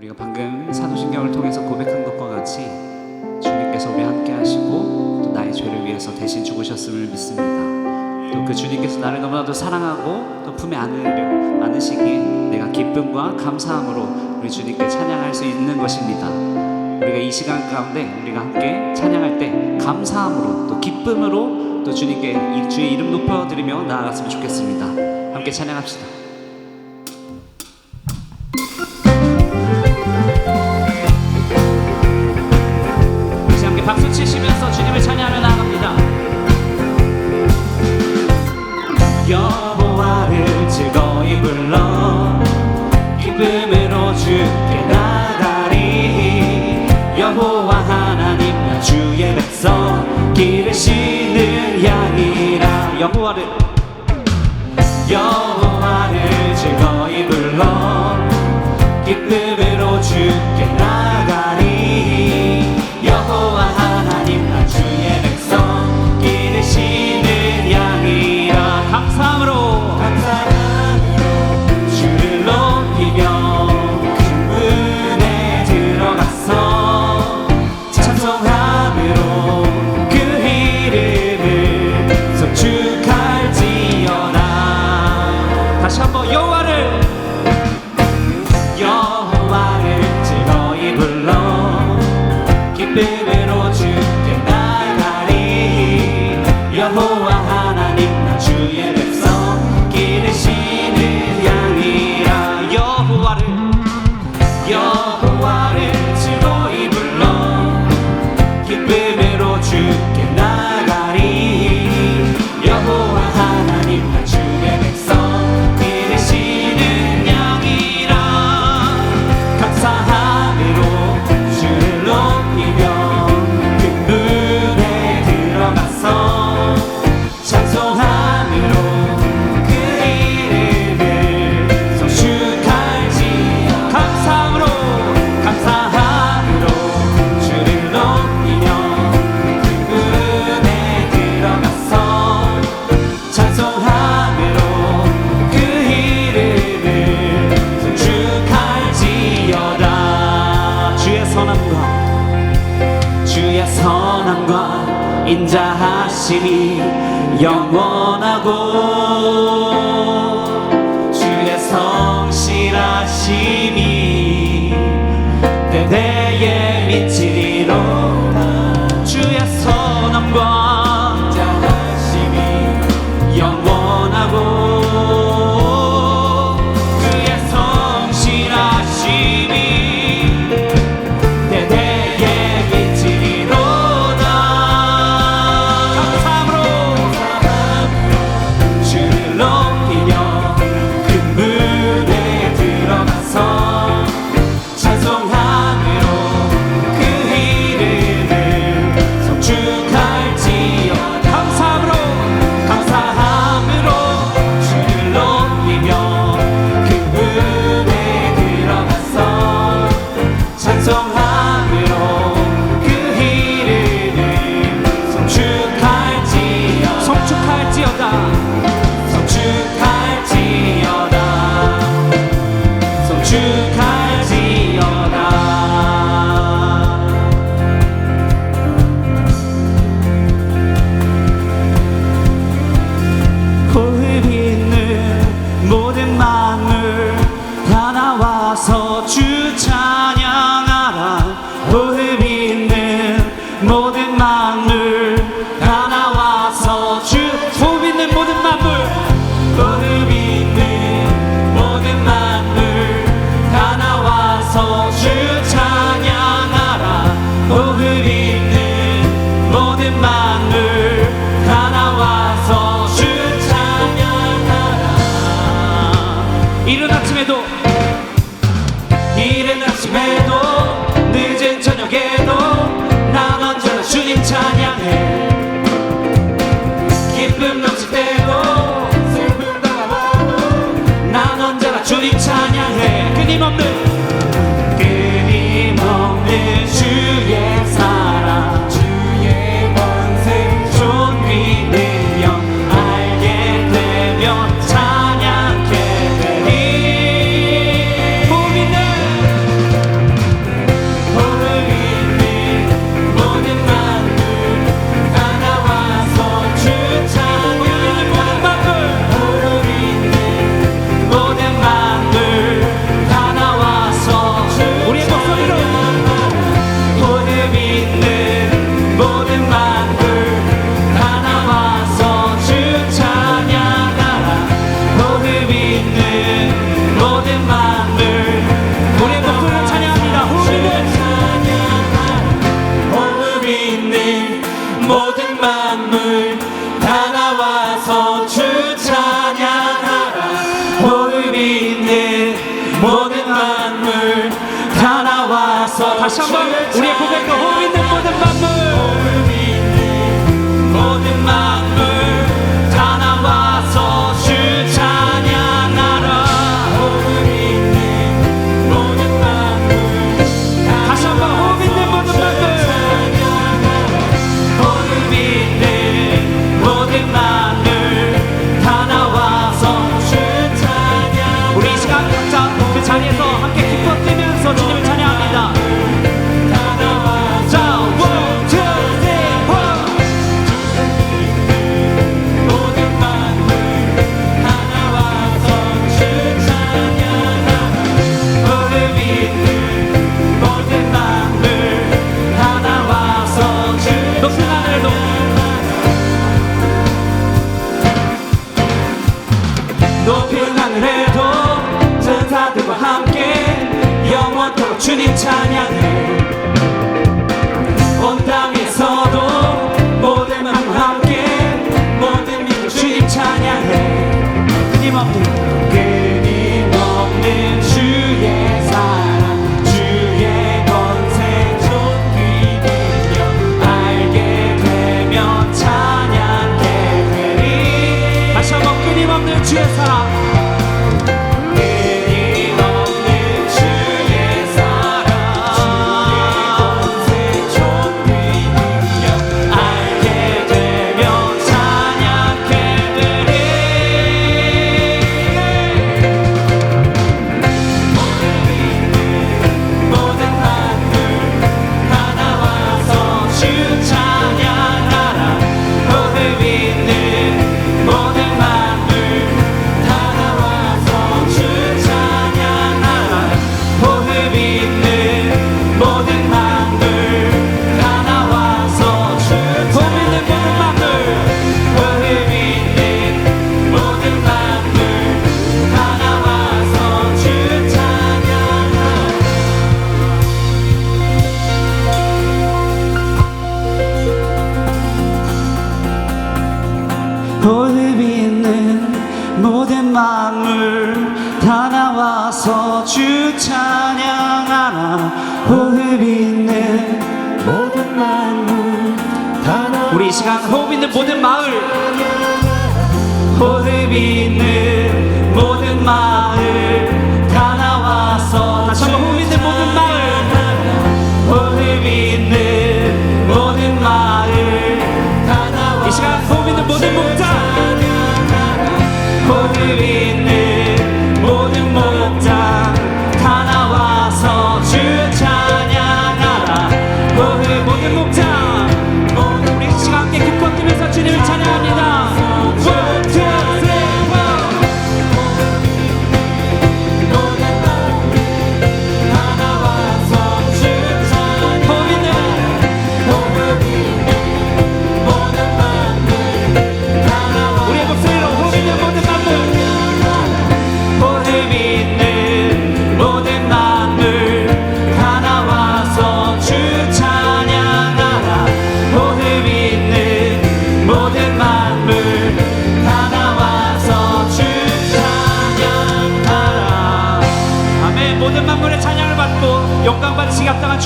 우리가 방금 사도신경을 통해서 고백한 것과 같이 주님께서 우리 함께 하시고 또 나의 죄를 위해서 대신 죽으셨음을 믿습니다. 또 그 주님께서 나를 너무나도 사랑하고 또 품에 안으려 안으시기 내가 기쁨과 감사함으로 우리 주님께 찬양할 수 있는 것입니다. 우리가 이 시간 가운데 우리가 함께 찬양할 때 감사함으로 또 기쁨으로 또 주님께 주의 이름 높여드리며 나아갔으면 좋겠습니다. 함께 찬양합시다.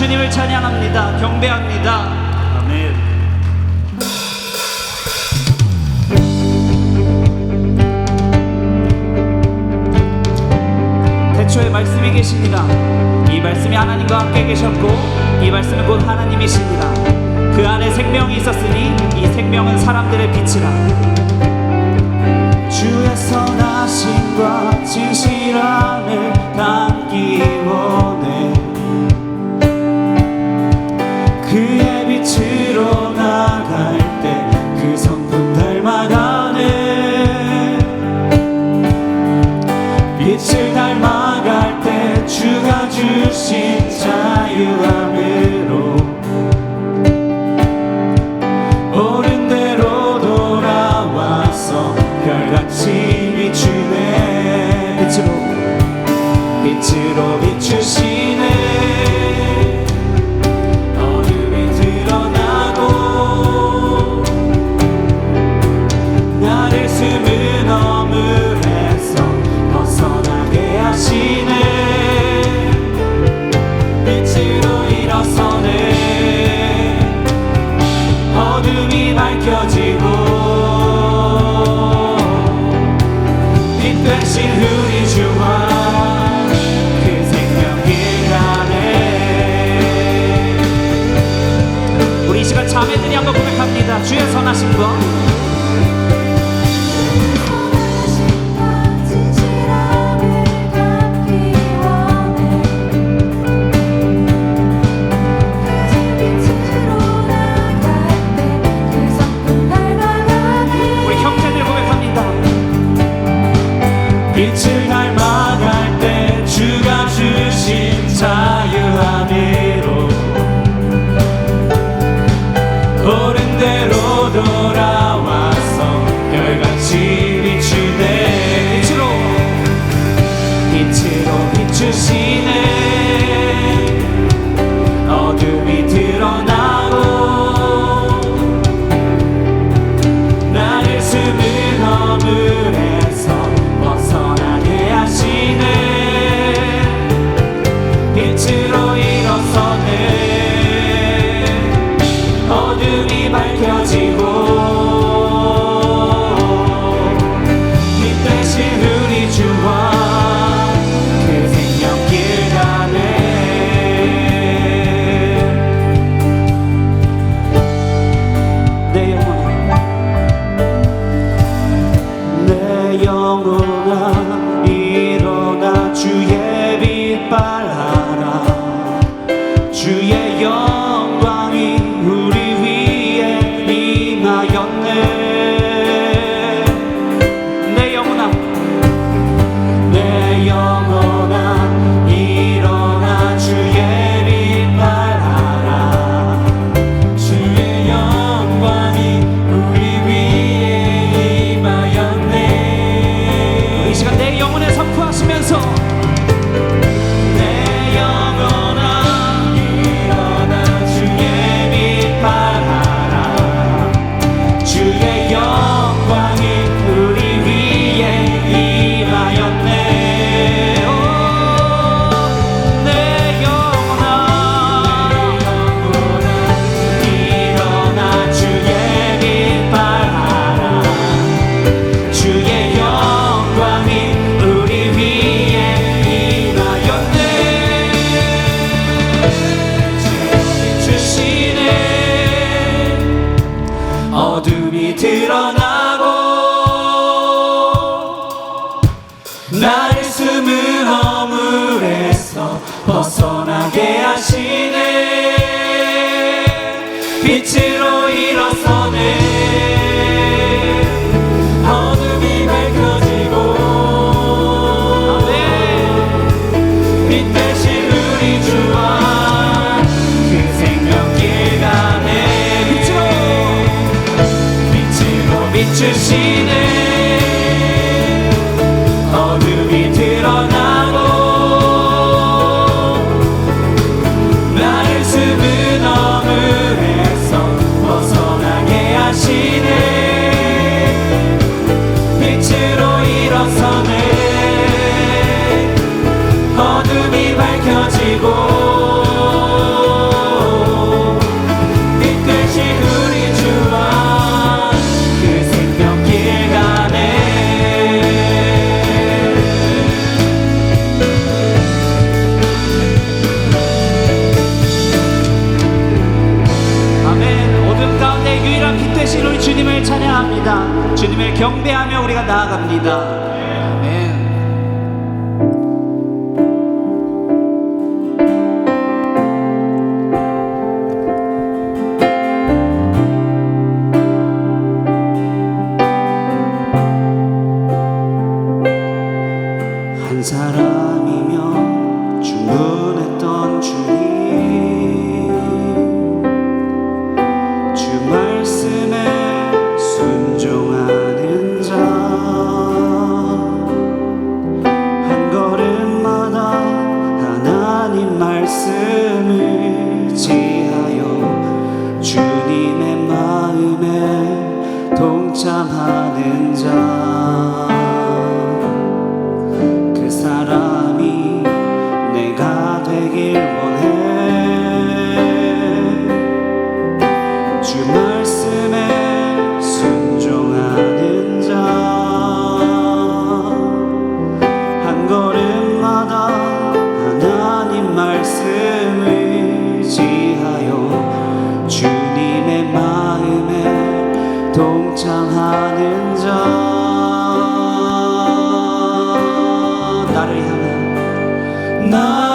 주님을 찬양합니다. 경배합니다. 태초에 말씀이 계십니다. 이 말씀이 하나님과 함께 계셨고 이 말씀은 곧 하나님이십니다. 그 안에 생명이 있었으니 이 생명은 사람들의 빛이라. To see scene. 주님을 찬양합니다. 주님을 경배하며 우리가 나아갑니다. 나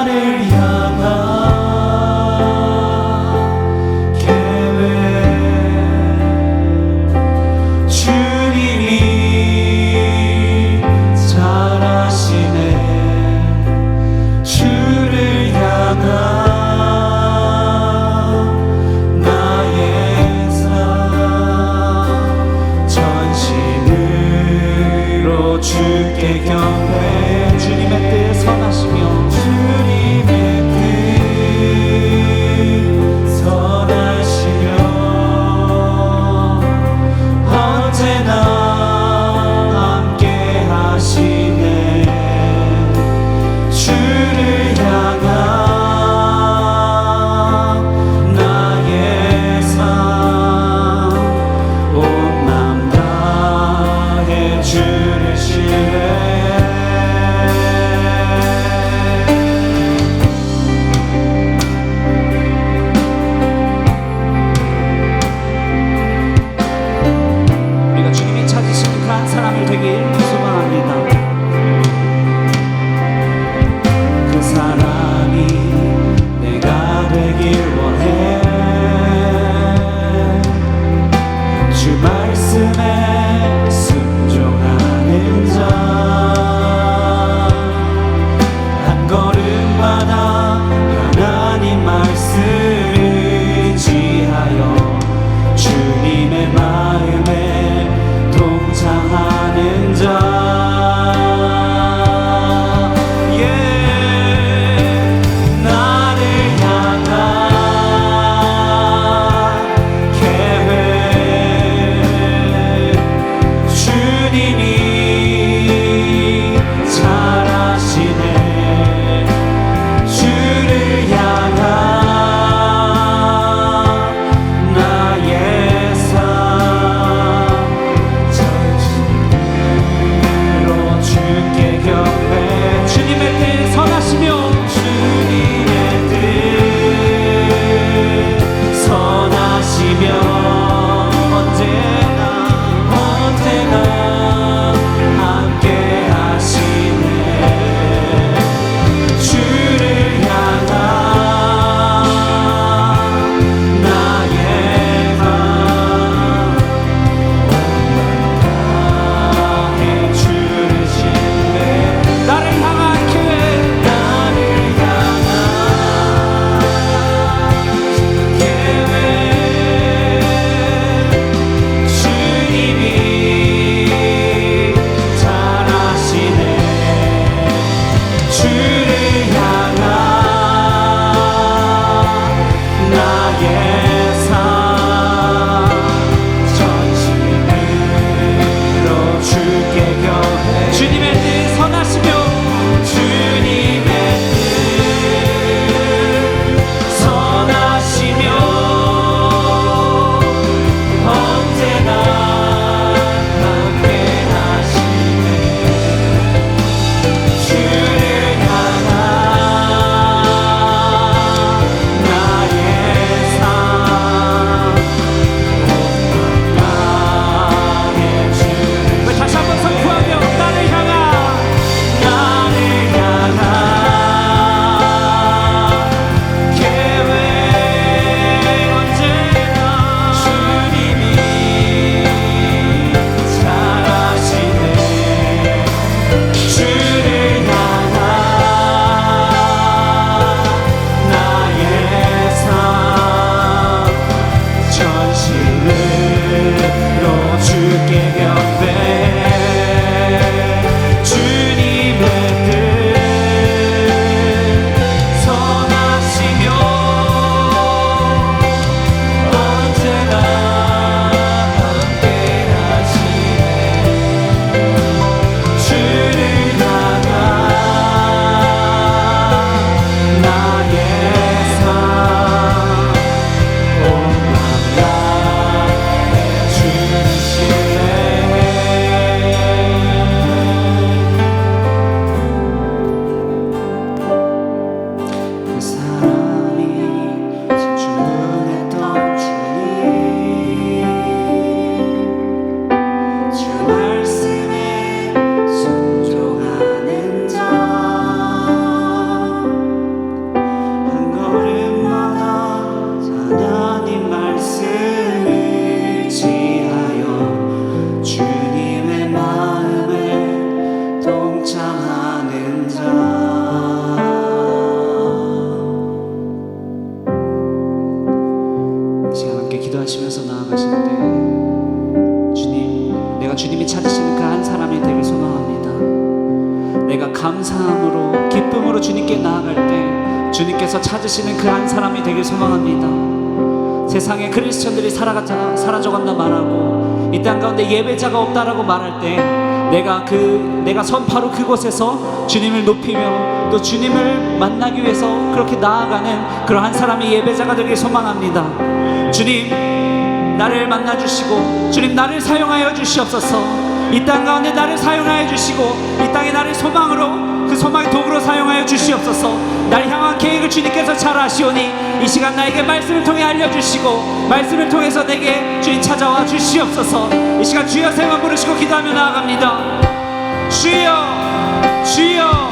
예배자가 없다라고 말할 때 내가 그 내가 선파로 그곳에서 주님을 높이며 또 주님을 만나기 위해서 그렇게 나아가는 그런 한 사람이 예배자가 되길 소망합니다. 주님 나를 만나 주시고 주님 나를 사용하여 주시옵소서. 이 땅 가운데 나를 사용하여 주시고 이 땅에 나를 소망으로 그 소망의 도구로 사용하여 주시옵소서. 나를 향한 계획을 주님께서 잘 아시오니 이 시간 나에게 말씀을 통해 알려 주시고 말씀을 통해서 내게 주님 찾아와 주시옵소서. 이 시간 주여 세만 부르시고 기도하며 나아갑니다. 주여 주여